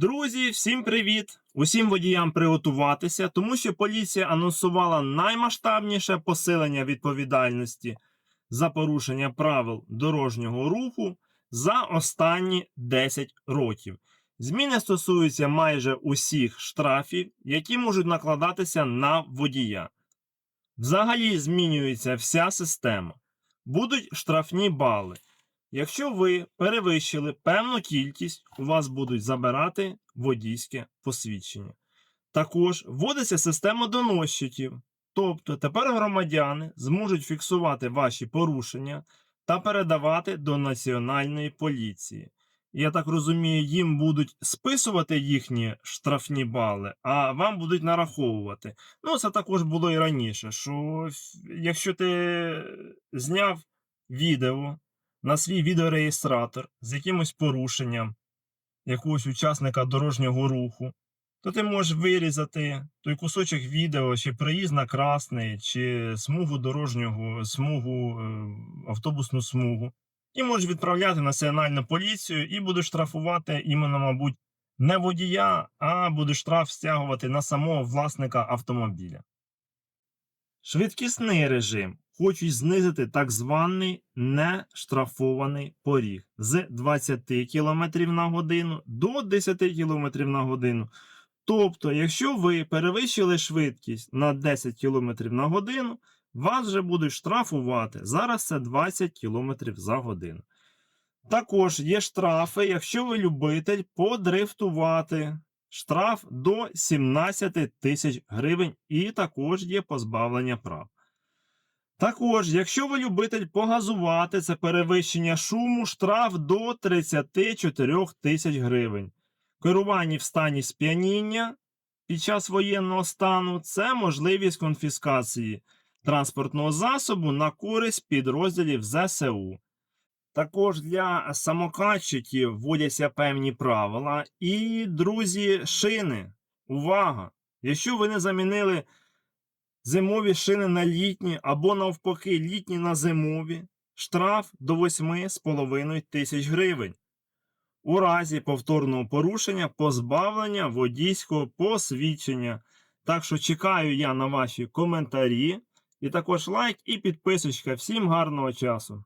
Друзі, всім привіт! Усім водіям приготуватися, тому що поліція анонсувала наймасштабніше посилення відповідальності за порушення правил дорожнього руху за останні 10 років. Зміни стосуються майже усіх штрафів, які можуть накладатися на водія. Взагалі змінюється вся система. Будуть штрафні бали. Якщо ви перевищили певну кількість, у вас будуть забирати водійське посвідчення. Також вводиться система доносчиків. Тобто тепер громадяни зможуть фіксувати ваші порушення та передавати до Національної поліції. Я так розумію, їм будуть списувати їхні штрафні бали, а вам будуть нараховувати. Ну, це також було і раніше, що якщо ти зняв відео на свій відеореєстратор з якимось порушенням якогось учасника дорожнього руху, то ти можеш вирізати той кусочок відео, чи проїзд на красний, чи смугу дорожнього, смугу, е, автобусну смугу, і можеш відправляти національну поліцію і будеш штрафувати іменно, мабуть, не водія, а будеш штраф стягувати на самого власника автомобіля. Швидкісний режим хочуть знизити так званий нештрафований поріг з 20 км на годину до 10 км на годину. Тобто, якщо ви перевищили швидкість на 10 км на годину, вас вже будуть штрафувати. Зараз це 20 км за годину. Також є штрафи, якщо ви любитель подрифтувати. Штраф до 17 тисяч гривень і також є позбавлення прав. Також, якщо ви любитель погазувати, це перевищення шуму, штраф до 34 тисяч гривень. Керування в стані сп'яніння під час воєнного стану це можливість конфіскації транспортного засобу на користь підрозділів ЗСУ. Також для самокатчиків вводяться певні правила. І, друзі, шини. Увага! Якщо ви не замінили зимові шини на літні або навпаки літні на зимові, штраф до 8,5 тисяч гривень. У разі повторного порушення позбавлення водійського посвідчення. Так що чекаю я на ваші коментарі. І також лайк і підписочка. Всім гарного часу!